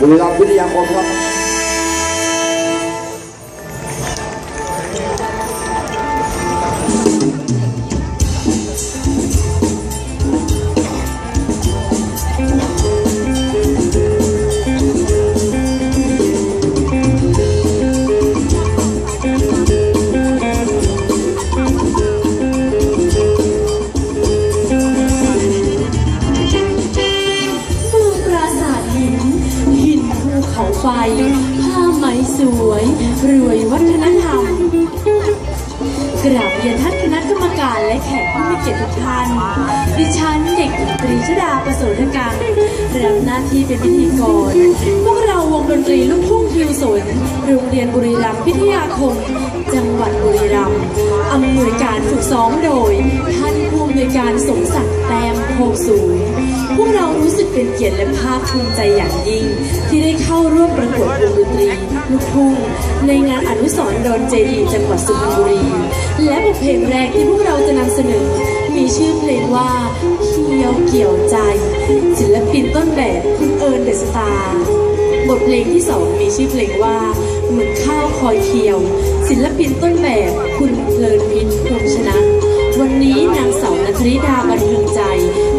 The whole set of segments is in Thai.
บุรีรัมย์วิทยาค และแขกผู้มีเกียรติทุกท่าน ดิฉันเด็กตรีชดาประเสริฐกังรับหน้าที่เป็นพิธีกร พวกเราวงดนตรีลูกทุ่งทิวสนโรงเรียนบุรีรัมย์พิทยาคม จังหวัดบุรีรัมย์อำนวยการฝึกซ้อมโดยายการสมศักดิ์แต้มโพสูงพวกเรารู้สึกเป็นเกียรติและภาคภูมิใจอย่างยิ่ง ที่ได้เข้าร่วมประกวดวงดนตรีลูกทุ่งในงานอนุสรณ์ดอนเจดีย์จังหวัดสุพรรณบุรี และบทเพลงแรกที่พวกเราจะนำเสนอ มีชื่อเพลงว่าเคียวเกี่ยวใจ ศิลปินต้นแบบคุณเอิญเดสตาร์บทเพลงที่สองมีชื่อเพลงว่าเหมือนข้าวคอยเคียว ศิลปินต้นแบบคุณเพลินพินพรหมชนะ วันนี้นางสาวนัทริดาบันเทิงใจ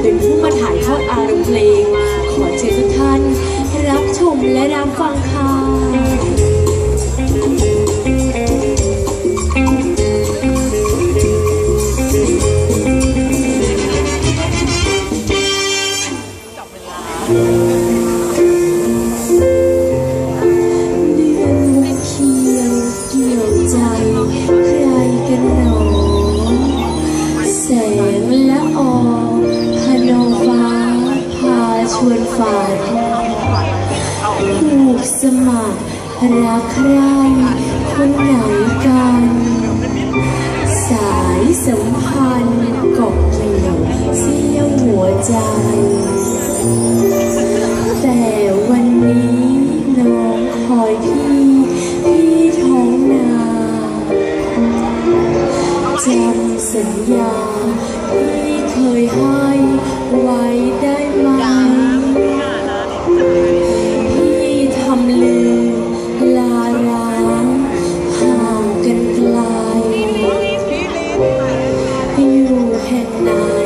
เป็นผู้มาถ่ายทอดอารมณ์เพลง ขอเชิญทุกท่าน รับชมและรับฟังค่ะ ชวนฝันผูกสมัครรักใครคนไหนกัน สายสัมพันธ์เกาะเกี่ยวเสี้ยวหัวใจ แต่วันนี้น้องคอยพี่พี่ท้องนาจำสัญญาที่เคยให้ไว้ได้ไหม อยู่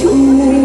救